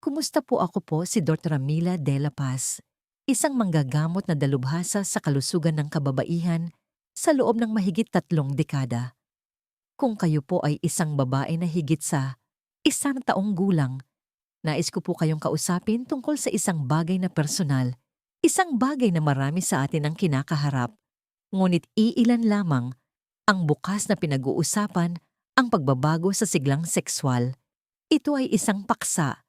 Kumusta po ako po si Dr. Mila De La Paz, isang manggagamot na dalubhasa sa kalusugan ng kababaihan sa loob ng mahigit tatlong dekada. Kung kayo po ay isang babae na higit sa isang taong gulang, nais ko po kayong kausapin tungkol sa isang bagay na personal, isang bagay na marami sa atin ang kinakaharap, ngunit iilan lamang ang bukas na pinag-uusapan ang pagbabago sa siglang sexual. Ito ay isang paksa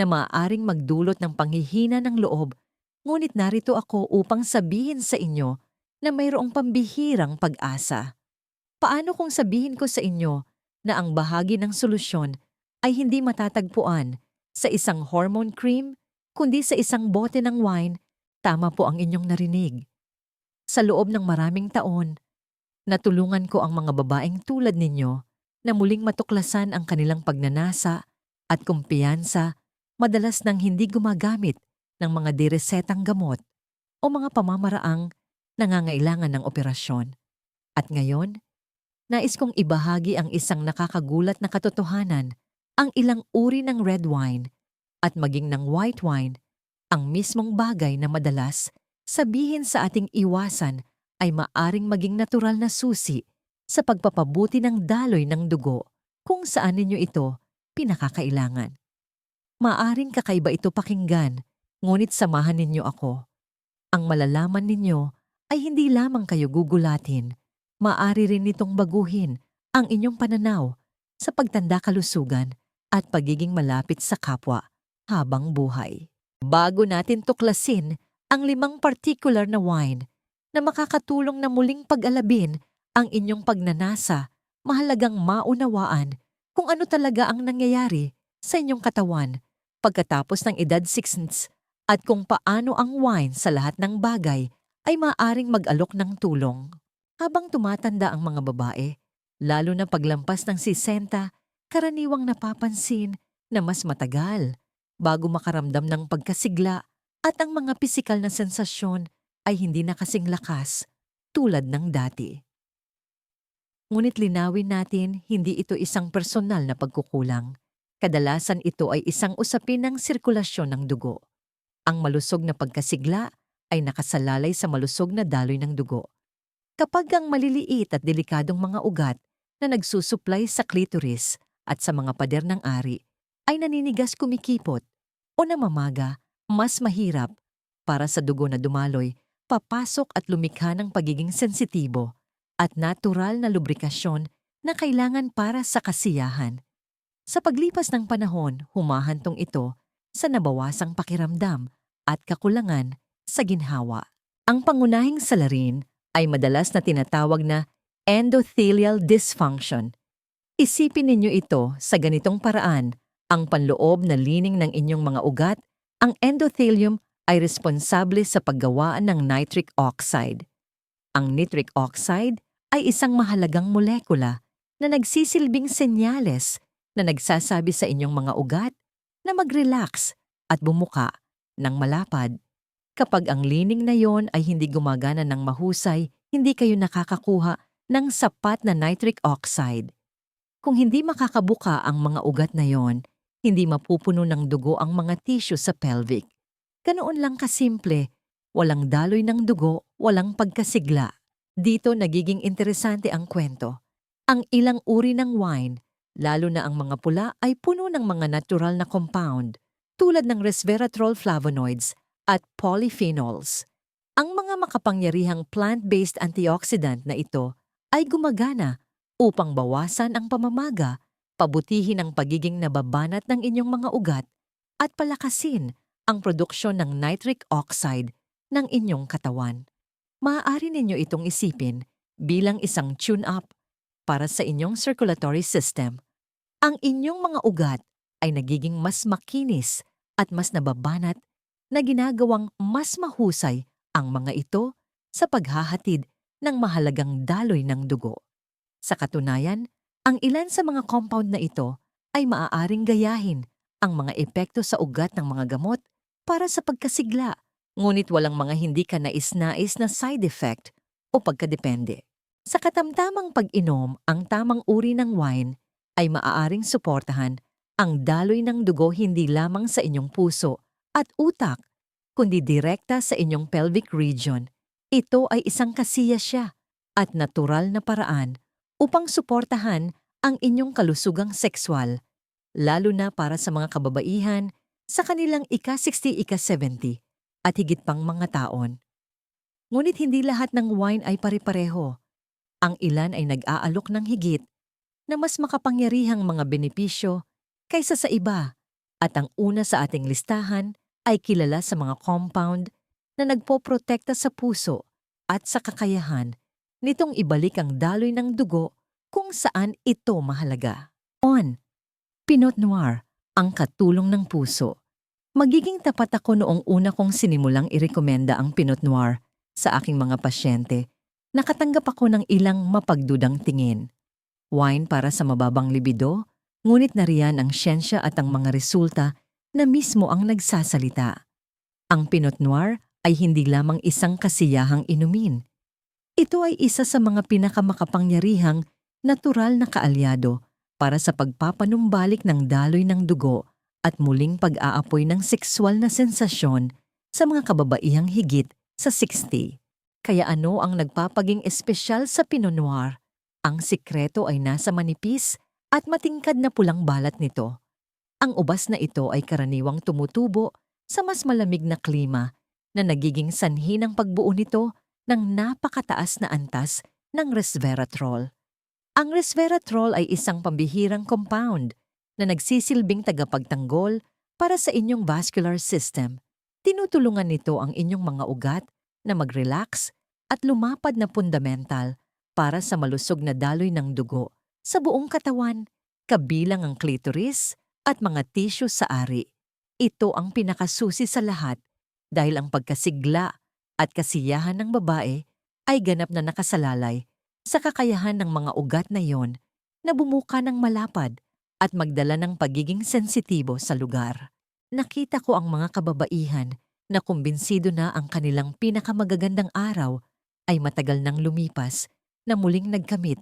na maaaring magdulot ng panghihina ng loob, ngunit narito ako upang sabihin sa inyo na mayroong pambihirang pag-asa. Paano kung sabihin ko sa inyo na ang bahagi ng solusyon ay hindi matatagpuan sa isang hormone cream, kundi sa isang bote ng wine, tama po ang inyong narinig. Sa loob ng maraming taon, natulungan ko ang mga babaeng tulad ninyo na muling matuklasan ang kanilang pagnanasa at kumpiyansa madalas nang hindi gumagamit ng mga diresetang gamot o mga pamamaraang nangangailangan ng operasyon. At ngayon, nais kong ibahagi ang isang nakakagulat na katotohanan, ang ilang uri ng red wine at maging ng white wine, ang mismong bagay na madalas sabihin sa ating iwasan ay maaring maging natural na susi sa pagpapabuti ng daloy ng dugo kung saan ninyo ito pinakakailangan. Maaring kakaiba ito pakinggan, ngunit samahan ninyo ako. Ang malalaman ninyo ay hindi lamang kayo gugulatin, maari rin nitong baguhin ang inyong pananaw sa pagtanda kalusugan at pagiging malapit sa kapwa habang buhay. Bago natin tuklasin ang limang particular na wine na makakatulong na muling pag-alabin ang inyong pagnanasa, mahalagang maunawaan kung ano talaga ang nangyayari sa inyong katawan pagkatapos ng edad 6 at kung paano ang wine sa lahat ng bagay ay maaring mag-alok ng tulong. Habang tumatanda ang mga babae, lalo na paglampas ng 60, karaniwang napapansin na mas matagal bago makaramdam ng pagkasigla at ang mga pisikal na sensasyon ay hindi na kasing lakas tulad ng dati. Ngunit linawin natin hindi ito isang personal na pagkukulang. Kadalasan ito ay isang usapin ng sirkulasyon ng dugo. Ang malusog na pagkasigla ay nakasalalay sa malusog na daloy ng dugo. Kapag ang maliliit at delikadong mga ugat na nagsusuplay sa clitoris at sa mga pader ng ari ay naninigas kumikipot o namamaga, mas mahirap para sa dugo na dumaloy, papasok at lumikha ng pagiging sensitibo at natural na lubrikasyon na kailangan para sa kasiyahan. Sa paglipas ng panahon, humahantong ito sa nabawasang pakiramdam at kakulangan sa ginhawa. Ang pangunahing salarin ay madalas na tinatawag na endothelial dysfunction. Isipin ninyo ito sa ganitong paraan, ang panloob na lining ng inyong mga ugat, ang endothelium ay responsable sa paggawaan ng nitric oxide. Ang nitric oxide ay isang mahalagang molekula na nagsisilbing senyales na nagsasabi sa inyong mga ugat na mag-relax at bumuka ng malapad. Kapag ang lining na yon ay hindi gumagana ng mahusay, hindi kayo nakakakuha ng sapat na nitric oxide. Kung hindi makakabuka ang mga ugat na yon, hindi mapupuno ng dugo ang mga tissue sa pelvic. Ganoon lang kasimple, walang daloy ng dugo, walang pagkasigla. Dito nagiging interesante ang kwento. Ang ilang uri ng wine lalo na ang mga pula ay puno ng mga natural na compound tulad ng resveratrol flavonoids at polyphenols. Ang mga makapangyarihang plant-based antioxidant na ito ay gumagana upang bawasan ang pamamaga, pabutihin ang pagiging nababanat ng inyong mga ugat, at palakasin ang produksyon ng nitric oxide ng inyong katawan. Maaari ninyo itong isipin bilang isang tune-up para sa inyong circulatory system, ang inyong mga ugat ay nagiging mas makinis at mas nababanat na ginagawang mas mahusay ang mga ito sa paghahatid ng mahalagang daloy ng dugo. Sa katunayan, ang ilan sa mga compound na ito ay maaaring gayahin ang mga epekto sa ugat ng mga gamot para sa pagkasigla, ngunit walang mga hindi ka nais-nais na side effect o pagkadepende. Sa katamtamang pag-inom, ang tamang uri ng wine ay maaaring suportahan Ang daloy ng dugo hindi lamang sa inyong puso at utak, kundi direkta sa inyong pelvic region. Ito ay isang kasiya siya at natural na paraan upang suportahan ang inyong kalusugang sexual, lalo na para sa mga kababaihan sa kanilang ika-60, ika-70 at higit pang mga taon. Ngunit hindi lahat ng wine ay pare-pareho. Ang ilan ay nag-aalok ng higit na mas makapangyarihang mga benepisyo kaysa sa iba at ang una sa ating listahan ay kilala sa mga compound na nagpoprotekta sa puso at sa kakayahan nitong ibalik ang daloy ng dugo kung saan ito mahalaga. On. Pinot Noir, ang katulong ng puso. Magiging tapat ako noong una kong sinimulang irekomenda ang Pinot Noir sa aking mga pasyente. Nakatanggap ako ng ilang mapagdudang tingin. Wine para sa mababang libido, ngunit nariyan ang siyensya at ang mga resulta na mismo ang nagsasalita. Ang Pinot Noir ay hindi lamang isang kasiyahang inumin. Ito ay isa sa mga pinakamakapangyarihang natural na kaalyado para sa pagpapanumbalik ng daloy ng dugo at muling pag-aapoy ng sexual na sensasyon sa mga kababaihang higit sa 60. Kaya ano ang nagpapaging espesyal sa Pinot Noir? Ang sikreto ay nasa manipis at matingkad na pulang balat nito. Ang ubas na ito ay karaniwang tumutubo sa mas malamig na klima na nagiging sanhi ng pagbuo nito ng napakataas na antas ng resveratrol. Ang resveratrol ay isang pambihirang compound na nagsisilbing tagapagtanggol para sa inyong vascular system. Tinutulungan nito ang inyong mga ugat na mag-relax at lumapad na fundamental para sa malusog na daloy ng dugo sa buong katawan, kabilang ang clitoris at mga tissue sa ari. Ito ang pinakasusi sa lahat dahil ang pagkasigla at kasiyahan ng babae ay ganap na nakasalalay sa kakayahan ng mga ugat na yon na bumuka ng malapad at magdala ng pagiging sensitibo sa lugar. Nakita ko ang mga kababaihan na kumbinsido na ang kanilang pinakamagagandang araw ay matagal nang lumipas na muling nagkamit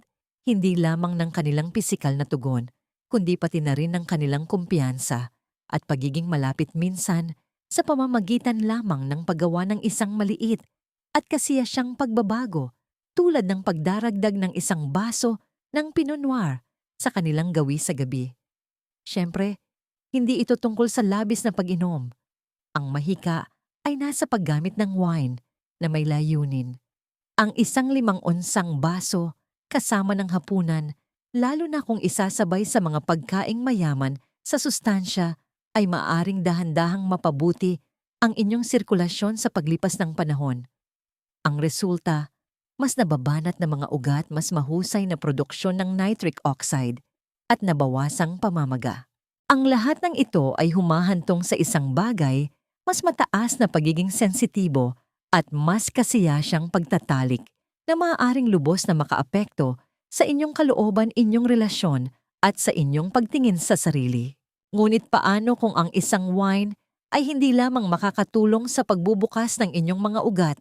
hindi lamang ng kanilang pisikal na tugon, kundi pati na rin ng kanilang kumpiyansa at pagiging malapit minsan sa pamamagitan lamang ng paggawa ng isang maliit at kasiya siyang pagbabago tulad ng pagdaragdag ng isang baso ng Pinot Noir sa kanilang gawi sa gabi. Siyempre, hindi ito tungkol sa labis na pag-inom. Ang mahika ay nasa paggamit ng wine na may layunin. Ang isang limang onsang baso kasama ng hapunan, lalo na kung isasabay sa mga pagkaing mayaman sa sustansya ay maaring dahan-dahang mapabuti ang inyong sirkulasyon sa paglipas ng panahon. Ang resulta, mas nababanat na mga ugat mas mahusay na produksyon ng nitric oxide at nabawasang pamamaga. Ang lahat ng ito ay humahantong sa isang bagay, mas mataas na pagiging sensitibo at mas kasiya siyang pagtatalik na maaaring lubos na makaapekto sa inyong kalooban, inyong relasyon at sa inyong pagtingin sa sarili. Ngunit paano kung ang isang wine ay hindi lamang makakatulong sa pagbubukas ng inyong mga ugat,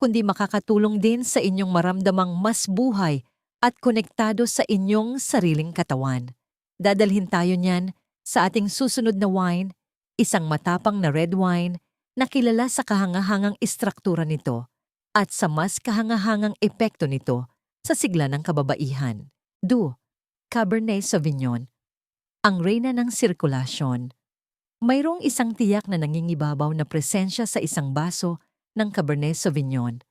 kundi makakatulong din sa inyong maramdamang mas buhay at konektado sa inyong sariling katawan. Dadalhin tayo niyan sa ating susunod na wine, isang matapang na red wine na kilala sa kahangahangang istruktura nito at sa mas kahangahangang epekto nito sa sigla ng kababaihan. Du, Cabernet Sauvignon, ang reyna ng sirkulasyon. Mayroong isang tiyak na nangingibabaw na presensya sa isang baso ng Cabernet Sauvignon.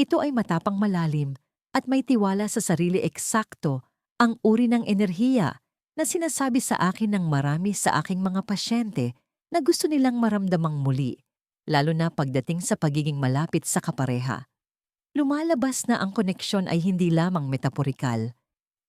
Ito ay matapang malalim at may tiwala sa sarili eksakto ang uri ng enerhiya na sinasabi sa akin ng marami sa aking mga pasyente na gusto nilang maramdamang muli lalo na pagdating sa pagiging malapit sa kapareha. Lumalabas na ang koneksyon ay hindi lamang metaporikal.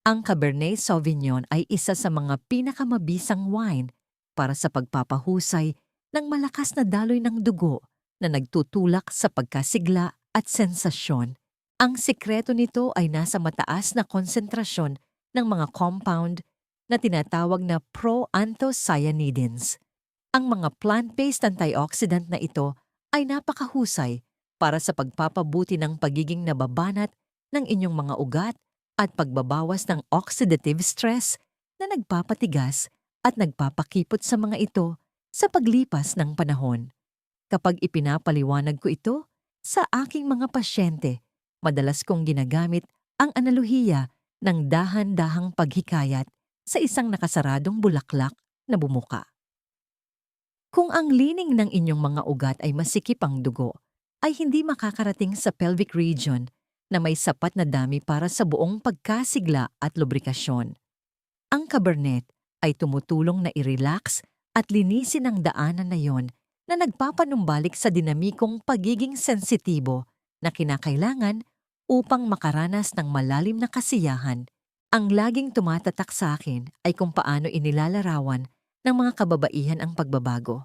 Ang Cabernet Sauvignon ay isa sa mga pinakamabisang wine para sa pagpapahusay ng malakas na daloy ng dugo na nagtutulak sa pagkasigla at sensasyon. Ang sikreto nito ay nasa mataas na konsentrasyon ng mga compound na tinatawag na pro-anthocyanidins. Ang mga plant-based antioxidant na ito ay napakahusay para sa pagpapabuti ng pagiging nababanat ng inyong mga ugat at pagbabawas ng oxidative stress na nagpapatigas at nagpapakipot sa mga ito sa paglipas ng panahon. Kapag ipinapaliwanag ko ito sa aking mga pasyente, madalas kong ginagamit ang analohiya ng dahan-dahang paghikayat sa isang nakasaradong bulaklak na bumuka. Kung ang lining ng inyong mga ugat ay masikip ang dugo, ay hindi makakarating sa pelvic region na may sapat na dami para sa buong pagkasigla at lubrikasyon. Ang Cabernet ay tumutulong na i-relax at linisin ang daanan na yon na nagpapanumbalik sa dinamikong pagiging sensitibo na kinakailangan upang makaranas ng malalim na kasiyahan. Ang laging tumatatak sa akin ay kung paano inilalarawan ng mga kababaihan ang pagbabago.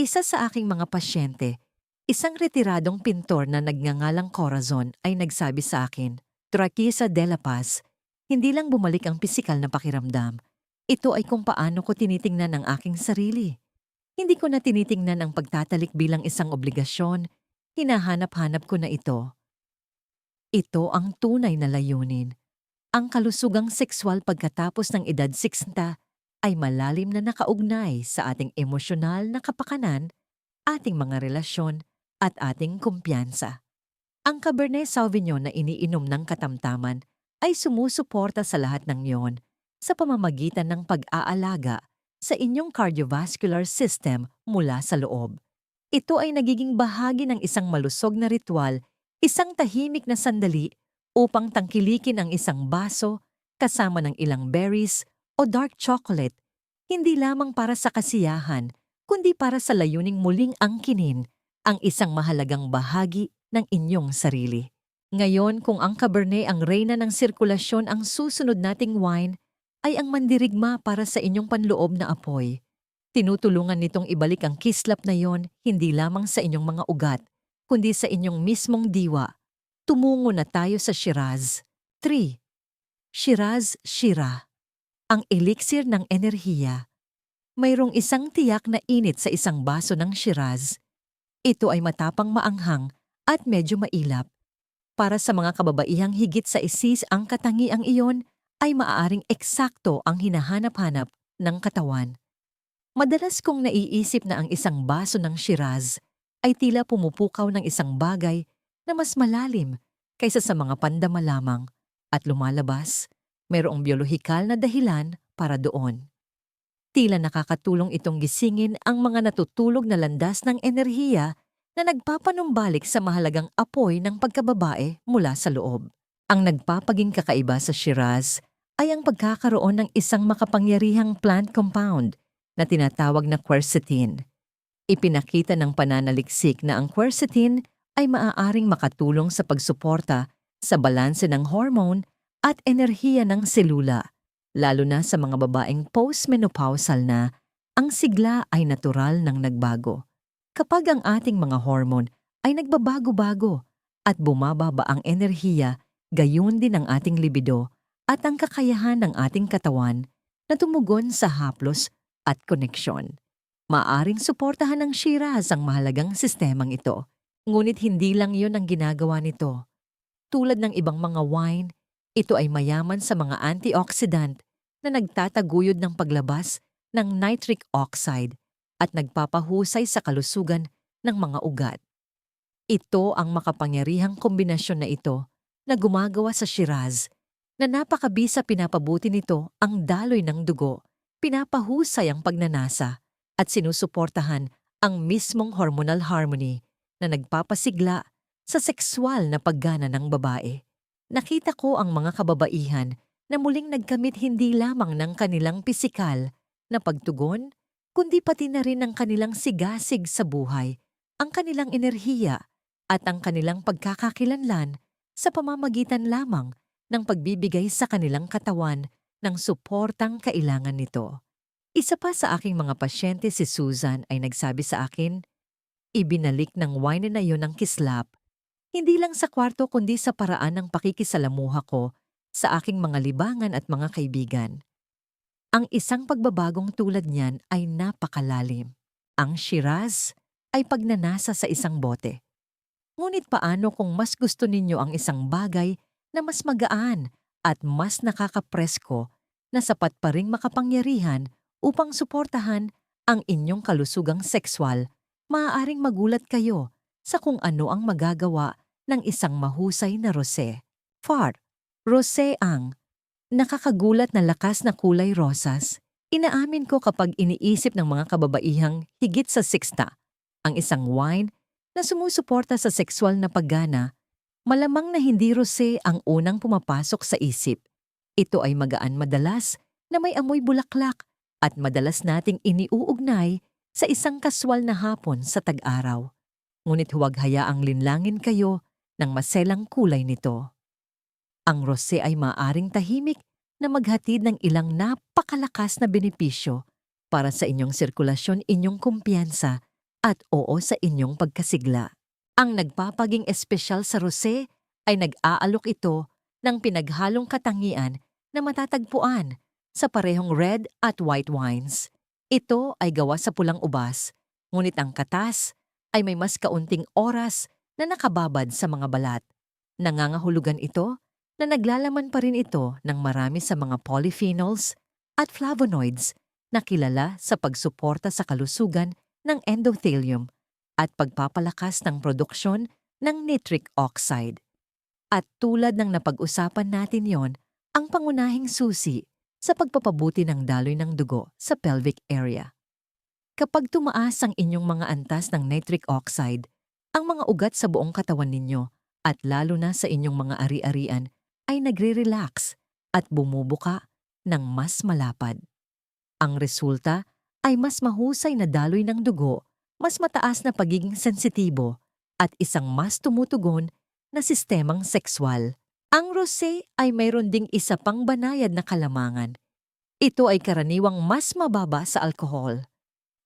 Isa sa aking mga pasyente, isang retiradong pintor na nagngangalang Corazon ay nagsabi sa akin, Trakisa de la Paz, hindi lang bumalik ang pisikal na pakiramdam. Ito ay kung paano ko tinitingnan ang aking sarili. Hindi ko na tinitingnan ang pagtatalik bilang isang obligasyon, hinahanap-hanap ko na ito. Ito ang tunay na layunin. Ang kalusugang sexual pagkatapos ng edad 60 ay malalim na nakaugnay sa ating emosyonal na kapakanan, ating mga relasyon, at ating kumpiyansa. Ang Cabernet Sauvignon na iniinom ng katamtaman ay sumusuporta sa lahat ng yon sa pamamagitan ng pag-aalaga sa inyong cardiovascular system mula sa loob. Ito ay nagiging bahagi ng isang malusog na ritual, isang tahimik na sandali upang tangkilikin ang isang baso kasama ng ilang berries o dark chocolate, hindi lamang para sa kasiyahan, kundi para sa layuning muling angkinin ang isang mahalagang bahagi ng inyong sarili. Ngayon, kung ang Cabernet ang reyna ng sirkulasyon ang susunod nating wine, ay ang mandirigma para sa inyong panloob na apoy. Tinutulungan nitong ibalik ang kislap na yon hindi lamang sa inyong mga ugat, kundi sa inyong mismong diwa. Tumungo na tayo sa Shiraz. 3. Shiraz Shira Ang elixir ng enerhiya. Mayroong isang tiyak na init sa isang baso ng Shiraz. Ito ay matapang maanghang at medyo mailap. Para sa mga kababaihang higit sa isis ang katangiang iyon, ay maaaring eksakto ang hinahanap-hanap ng katawan. Madalas kong naiisip na ang isang baso ng Shiraz ay tila pumupukaw ng isang bagay na mas malalim kaysa sa mga pandama lamang at lumalabas, mayroong biolohikal na dahilan para doon. Tila nakakatulong itong gisingin ang mga natutulog na landas ng enerhiya na nagpapanumbalik sa mahalagang apoy ng pagkababae mula sa loob. Ang nagpapaging kakaiba sa Shiraz ay ang pagkakaroon ng isang makapangyarihang plant compound na tinatawag na quercetin. Ipinakita ng pananaliksik na ang quercetin ay maaaring makatulong sa pagsuporta sa balanse ng hormone at enerhiya ng selula, lalo na sa mga babaeng postmenopausal na ang sigla ay natural ng nagbago. Kapag ang ating mga hormone ay nagbabago-bago at bumababa ang enerhiya, gayon din ang ating libido at ang kakayahan ng ating katawan na tumugon sa haplos at koneksyon. Maaring suportahan ng Shiraz ang mahalagang sistemang ito. Ngunit hindi lang yon ang ginagawa nito. Tulad ng ibang mga wine, ito ay mayaman sa mga antioxidant na nagtataguyod ng paglabas ng nitric oxide at nagpapahusay sa kalusugan ng mga ugat. Ito ang makapangyarihang kombinasyon na ito na gumagawa sa Shiraz na napakabisa pinapabuti nito ang daloy ng dugo pinapahusay ang pagnanasa at sinusuportahan ang mismong hormonal harmony na nagpapasigla sa sexual na paggana ng babae. Nakita ko ang mga kababaihan na muling nagkamit hindi lamang ng kanilang pisikal na pagtugon, kundi pati na rin ang kanilang sigasig sa buhay, ang kanilang enerhiya at ang kanilang pagkakakilanlan sa pamamagitan lamang ng pagbibigay sa kanilang katawan ng suportang kailangan nito. Isa pa sa aking mga pasyente si Susan ay nagsabi sa akin, ibinalik ng wine na yon ang kislap, hindi lang sa kwarto kundi sa paraan ng pakikisalamuha ko sa aking mga libangan at mga kaibigan. Ang isang pagbabagong tulad niyan ay napakalalim. Ang Shiraz ay pagnanasa sa isang bote. Ngunit paano kung mas gusto ninyo ang isang bagay na mas magaan at mas nakakapresko na sapat pa ring makapangyarihan upang suportahan ang inyong kalusugang sexual, maaaring magulat kayo sa kung ano ang magagawa ng isang mahusay na rosé. Far, rosé ang nakakagulat na lakas na kulay rosas. Inaamin ko kapag iniisip ng mga kababaihang higit sa sixta, ang isang wine na sumusuporta sa sexual na paggana, malamang na hindi rosé ang unang pumapasok sa isip. Ito ay magaan madalas na may amoy bulaklak at madalas nating iniuugnay sa isang kaswal na hapon sa tag-araw. Ngunit huwag hayaang linlangin kayo ng maselang kulay nito. Ang rosé ay maaring tahimik na maghatid ng ilang napakalakas na benepisyo para sa inyong sirkulasyon, inyong kumpiyansa at oo sa inyong pagkasigla. Ang nagpapaging espesyal sa rosé ay nag-aalok ito ng pinaghalong katangian na matatagpuan sa parehong red at white wines. Ito ay gawa sa pulang ubas, ngunit ang katas ay may mas kaunting oras na nakababad sa mga balat. Nangangahulugan ito na naglalaman pa rin ito ng marami sa mga polyphenols at flavonoids na kilala sa pagsuporta sa kalusugan ng endothelium at pagpapalakas ng produksyon ng nitric oxide. At tulad ng napag-usapan natin yon, ang pangunahing susi sa pagpapabuti ng daloy ng dugo sa pelvic area. Kapag tumaas ang inyong mga antas ng nitric oxide, ang mga ugat sa buong katawan ninyo at lalo na sa inyong mga ari-arian ay nagre-relax at bumubuka ng mas malapad. Ang resulta ay mas mahusay na daloy ng dugo, mas mataas na pagiging sensitibo, at isang mas tumutugon na sistemang sexual. Ang rosé ay mayroon ding isa pang banayad na kalamangan. Ito ay karaniwang mas mababa sa alkohol.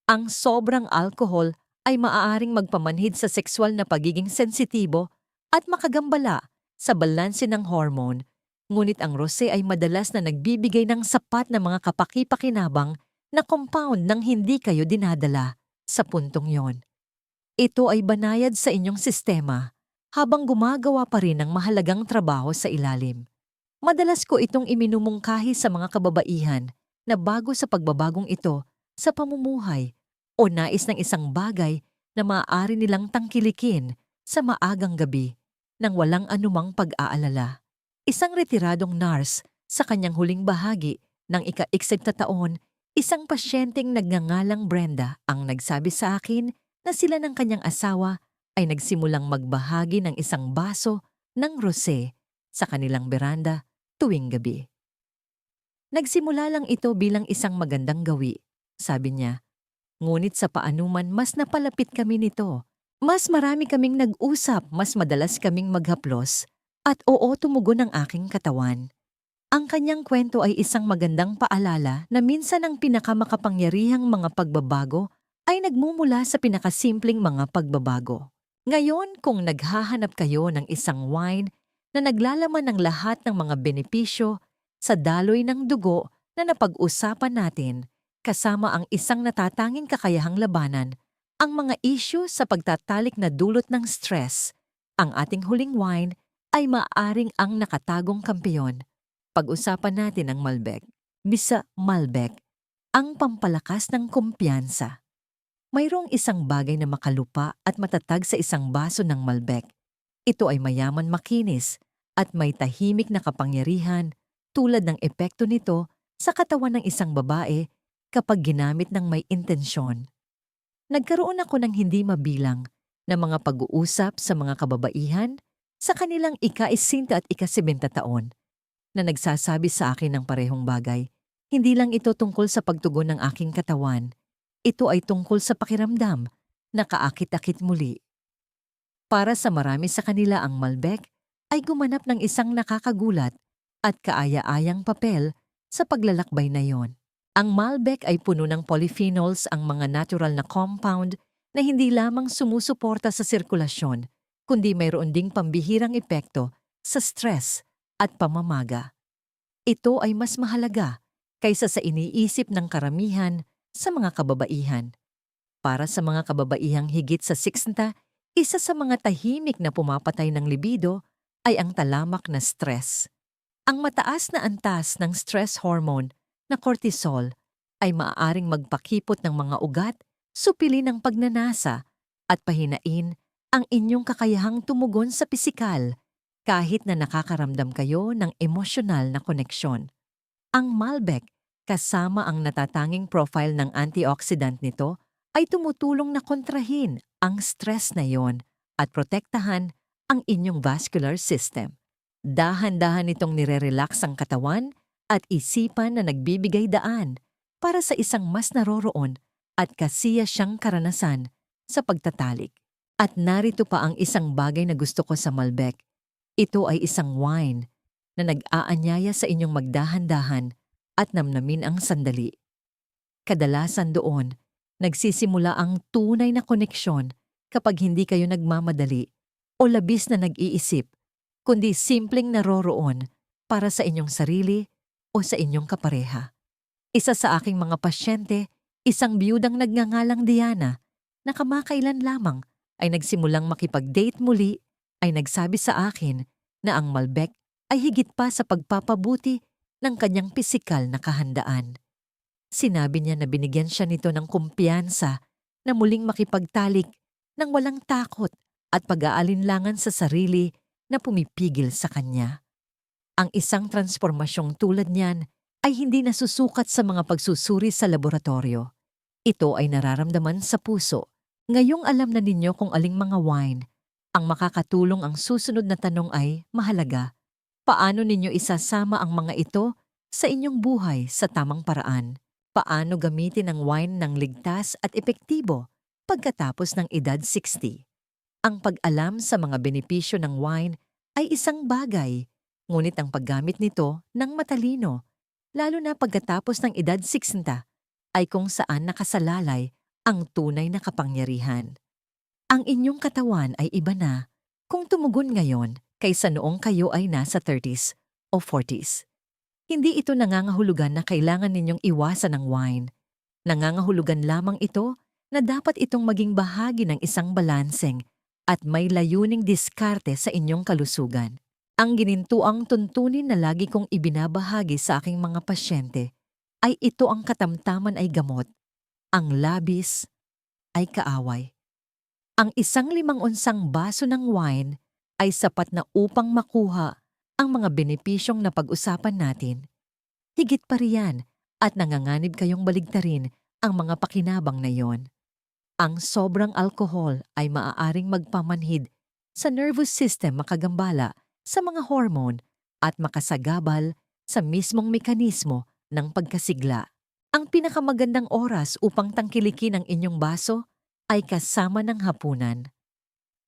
Ang sobrang alkohol ay maaaring magpamanhid sa sexual na pagiging sensitibo at makagambala sa balanse ng hormone, ngunit ang rosé ay madalas na nagbibigay ng sapat na mga kapaki-pakinabang na compound nang hindi kayo dinadala sa puntong yon. Ito ay banayad sa inyong sistema habang gumagawa pa rin ng mahalagang trabaho sa ilalim. Madalas ko itong iminumungkahi sa mga kababaihan na bago sa pagbabagong ito sa pamumuhay o nais ng isang bagay na maaari nilang tangkilikin sa maagang gabi nang walang anumang pag-aalala. Isang retiradong nurse sa kanyang huling bahagi ng ika-iksig na taon, isang pasyenteng nagngangalang Brenda ang nagsabi sa akin na sila ng kanyang asawa ay nagsimulang magbahagi ng isang baso ng rosé sa kanilang beranda tuwing gabi. Nagsimula lang ito bilang isang magandang gawi, sabi niya. Ngunit sa paanuman mas napalapit kami nito mas marami kaming nag-usap, mas madalas kaming maghaplos, at oo tumugon ang aking katawan. Ang kanyang kwento ay isang magandang paalala na minsan ang pinakamakapangyarihang mga pagbabago ay nagmumula sa pinakasimpleng mga pagbabago. Ngayon, kung naghahanap kayo ng isang wine na naglalaman ng lahat ng mga benepisyo sa daloy ng dugo na napag-usapan natin, kasama ang isang natatanging kakayahang labanan, ang mga issue sa pagtatalik na dulot ng stress, ang ating huling wine ay maaring ang nakatagong kampeyon. Pag-usapan natin ang Malbec. Bisa Malbec, ang pampalakas ng kumpiyansa. Mayroong isang bagay na makalupa at matatag sa isang baso ng Malbec. Ito ay mayaman makinis at may tahimik na kapangyarihan tulad ng epekto nito sa katawan ng isang babae kapag ginamit ng may intensyon nagkaroon ako ng hindi mabilang na mga pag-uusap sa mga kababaihan sa kanilang ika-isinta at ika-sebenta taon na nagsasabi sa akin ng parehong bagay. Hindi lang ito tungkol sa pagtugon ng aking katawan. Ito ay tungkol sa pakiramdam na kaakit-akit muli. Para sa marami sa kanila ang Malbec ay gumanap ng isang nakakagulat at kaaya-ayang papel sa paglalakbay na yon. Ang Malbec ay puno ng polyphenols ang mga natural na compound na hindi lamang sumusuporta sa sirkulasyon, kundi mayroon ding pambihirang epekto sa stress at pamamaga. Ito ay mas mahalaga kaysa sa iniisip ng karamihan sa mga kababaihan. Para sa mga kababaihang higit sa 60, isa sa mga tahimik na pumapatay ng libido ay ang talamak na stress. Ang mataas na antas ng stress hormone na cortisol ay maaaring magpakipot ng mga ugat, supili ng pagnanasa, at pahinain ang inyong kakayahang tumugon sa pisikal kahit na nakakaramdam kayo ng emosyonal na koneksyon. Ang Malbec, kasama ang natatanging profile ng antioxidant nito, ay tumutulong na kontrahin ang stress na yon at protektahan ang inyong vascular system. Dahan-dahan itong nire-relax ang katawan at isipan na nagbibigay daan para sa isang mas naroroon at kasiya siyang karanasan sa pagtatalik. At narito pa ang isang bagay na gusto ko sa Malbec. Ito ay isang wine na nag-aanyaya sa inyong magdahan-dahan at namnamin ang sandali. Kadalasan doon, nagsisimula ang tunay na koneksyon kapag hindi kayo nagmamadali o labis na nag-iisip, kundi simpleng naroroon para sa inyong sarili o sa inyong kapareha. Isa sa aking mga pasyente, isang biyudang nagngangalang Diana, na kamakailan lamang ay nagsimulang makipag-date muli, ay nagsabi sa akin na ang Malbec ay higit pa sa pagpapabuti ng kanyang pisikal na kahandaan. Sinabi niya na binigyan siya nito ng kumpiyansa na muling makipagtalik ng walang takot at pag-aalinlangan sa sarili na pumipigil sa kanya. Ang isang transformasyong tulad niyan ay hindi nasusukat sa mga pagsusuri sa laboratorio. Ito ay nararamdaman sa puso. Ngayong alam na ninyo kung aling mga wine, ang makakatulong ang susunod na tanong ay mahalaga. Paano ninyo isasama ang mga ito sa inyong buhay sa tamang paraan? Paano gamitin ang wine ng ligtas at epektibo pagkatapos ng edad 60? Ang pag-alam sa mga benepisyo ng wine ay isang bagay, ngunit ang paggamit nito ng matalino, lalo na pagkatapos ng edad 60, ay kung saan nakasalalay ang tunay na kapangyarihan. Ang inyong katawan ay iba na kung tumugon ngayon kaysa noong kayo ay nasa 30s o 40s. Hindi ito nangangahulugan na kailangan ninyong iwasan ng wine. Nangangahulugan lamang ito na dapat itong maging bahagi ng isang balanseng at may layuning diskarte sa inyong kalusugan. Ang ginintuang tuntunin na lagi kong ibinabahagi sa aking mga pasyente ay ito ang katamtaman ay gamot, ang labis ay kaaway. Ang isang limang onsang baso ng wine ay sapat na upang makuha ang mga benepisyong napag-usapan natin. Higit pa riyan at nanganganib kayong baligtarin ang mga pakinabang na yon. Ang sobrang alkohol ay maaaring magpamanhid sa nervous system makagambala sa mga hormone at makasagabal sa mismong mekanismo ng pagkasigla. Ang pinakamagandang oras upang tangkilikin ang inyong baso ay kasama ng hapunan.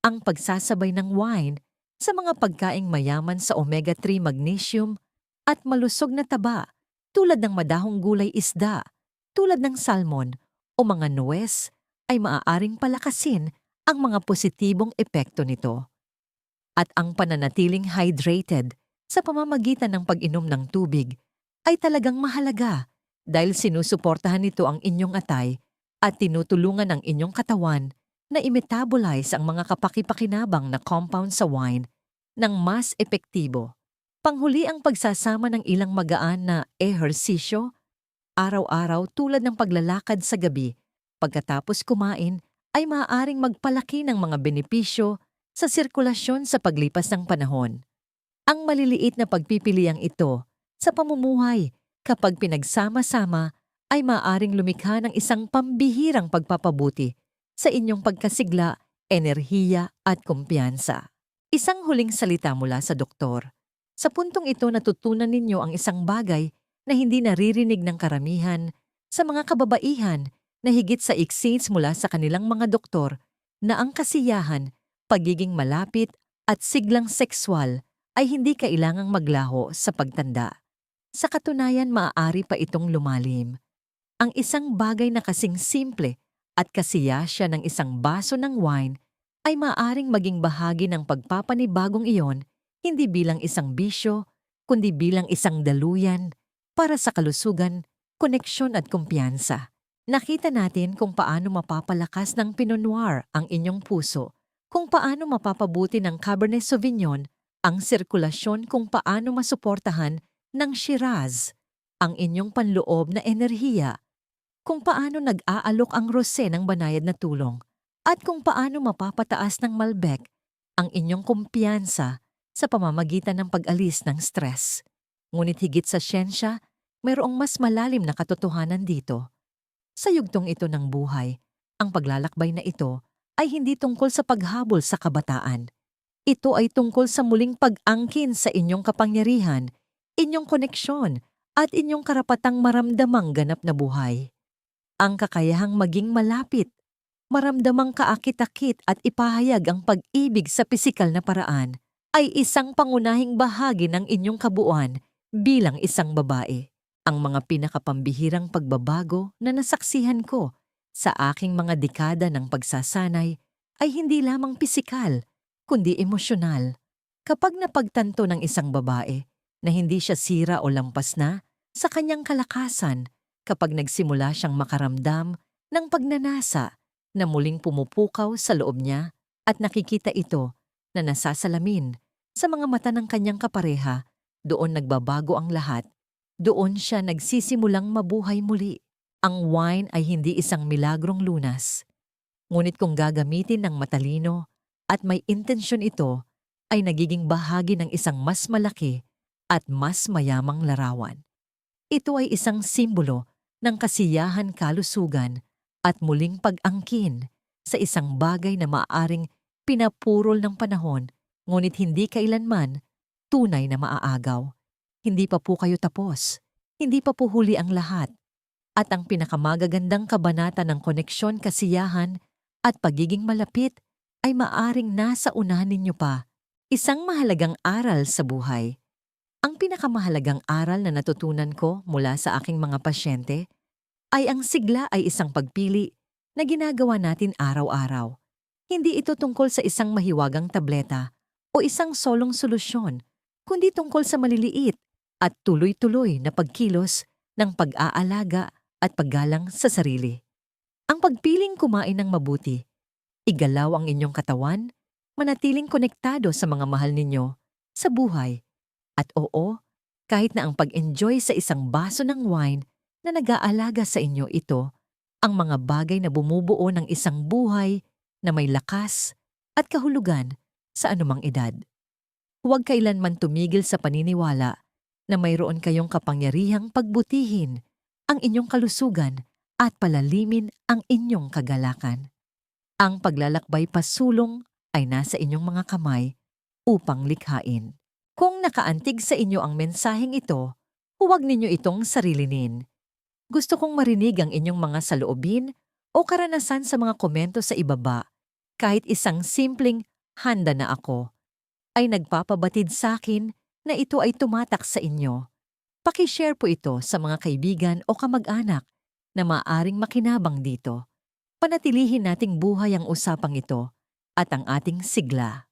Ang pagsasabay ng wine sa mga pagkaing mayaman sa omega-3 magnesium at malusog na taba tulad ng madahong gulay isda, tulad ng salmon o mga nuwes ay maaaring palakasin ang mga positibong epekto nito. At ang pananatiling hydrated sa pamamagitan ng pag-inom ng tubig ay talagang mahalaga dahil sinusuportahan nito ang inyong atay at tinutulungan ang inyong katawan na i-metabolize ang mga kapakipakinabang na compound sa wine ng mas epektibo. Panghuli ang pagsasama ng ilang magaan na ehersisyo, araw-araw tulad ng paglalakad sa gabi Pagkatapos kumain, ay maaaring magpalaki ng mga benepisyo sa sirkulasyon sa paglipas ng panahon. Ang maliliit na pagpipiliang ito sa pamumuhay kapag pinagsama-sama ay maaaring lumikha ng isang pambihirang pagpapabuti sa inyong pagkasigla, enerhiya at kumpiyansa. Isang huling salita mula sa doktor. Sa puntong ito natutunan ninyo ang isang bagay na hindi naririnig ng karamihan sa mga kababaihan na higit sa exchange mula sa kanilang mga doktor na ang kasiyahan, pagiging malapit at siglang sexual ay hindi kailangang maglaho sa pagtanda. Sa katunayan maaari pa itong lumalim. Ang isang bagay na kasing simple at kasiya siya ng isang baso ng wine ay maaring maging bahagi ng pagpapanibagong iyon hindi bilang isang bisyo, kundi bilang isang daluyan para sa kalusugan, koneksyon at kumpiyansa. Nakita natin kung paano mapapalakas ng Pinot Noir ang inyong puso, kung paano mapapabuti ng Cabernet Sauvignon ang sirkulasyon kung paano masuportahan ng Shiraz ang inyong panloob na enerhiya kung paano nag-aalok ang Rose ng banayad na tulong at kung paano mapapataas ng Malbec ang inyong kumpiyansa sa pamamagitan ng pag-alis ng stress. Ngunit higit sa siyensya, mayroong mas malalim na katotohanan dito. Sa yugtong ito ng buhay, ang paglalakbay na ito ay hindi tungkol sa paghabol sa kabataan. Ito ay tungkol sa muling pag-angkin sa inyong kapangyarihan, inyong koneksyon, at inyong karapatang maramdamang ganap na buhay. Ang kakayahang maging malapit, maramdamang kaakit-akit at ipahayag ang pag-ibig sa pisikal na paraan ay isang pangunahing bahagi ng inyong kabuuan bilang isang babae. Ang mga pinakapambihirang pagbabago na nasaksihan ko sa aking mga dekada ng pagsasanay ay hindi lamang pisikal, kundi emosyonal. Kapag napagtanto ng isang babae na hindi siya sira o lampas na sa kanyang kalakasan, kapag nagsimula siyang makaramdam ng pagnanasa na muling pumupukaw sa loob niya at nakikita ito na nasasalamin sa mga mata ng kanyang kapareha, doon nagbabago ang lahat. Doon siya nagsisimulang mabuhay muli. Ang wine ay hindi isang milagrong lunas. Ngunit kung gagamitin ng matalino at may intensyon ito, ay nagiging bahagi ng isang mas malaki at mas mayamang larawan. Ito ay isang simbolo ng kasiyahan kalusugan at muling pag-angkin sa isang bagay na maaaring pinapurol ng panahon ngunit hindi kailanman tunay na maaagaw. Hindi pa po kayo tapos. Hindi pa po huli ang lahat. At ang pinakamagagandang kabanata ng koneksyon, kasiyahan at pagiging malapit ay maaring nasa unahan ninyo pa. Isang mahalagang aral sa buhay. Ang pinakamahalagang aral na natutunan ko mula sa aking mga pasyente ay ang sigla ay isang pagpili na ginagawa natin araw-araw. Hindi ito tungkol sa isang mahiwagang tableta o isang solong solusyon, kundi tungkol sa maliliit at tuloy-tuloy na pagkilos ng pag-aalaga at paggalang sa sarili. Ang pagpiling kumain ng mabuti, igalaw ang inyong katawan, manatiling konektado sa mga mahal ninyo, sa buhay, at oo, kahit na ang pag-enjoy sa isang baso ng wine na nag-aalaga sa inyo ito, ang mga bagay na bumubuo ng isang buhay na may lakas at kahulugan sa anumang edad. Huwag kailanman tumigil sa paniniwala na mayroon kayong kapangyarihang pagbutihin ang inyong kalusugan at palalimin ang inyong kagalakan. Ang paglalakbay pasulong ay nasa inyong mga kamay upang likhain. Kung nakaantig sa inyo ang mensaheng ito, huwag ninyo itong sarilinin. Gusto kong marinig ang inyong mga saloobin o karanasan sa mga komento sa ibaba. Kahit isang simpleng handa na ako ay nagpapabatid sa akin na ito ay tumatak sa inyo. Pakishare po ito sa mga kaibigan o kamag-anak na maaring makinabang dito. Panatilihin nating buhay ang usapang ito at ang ating sigla.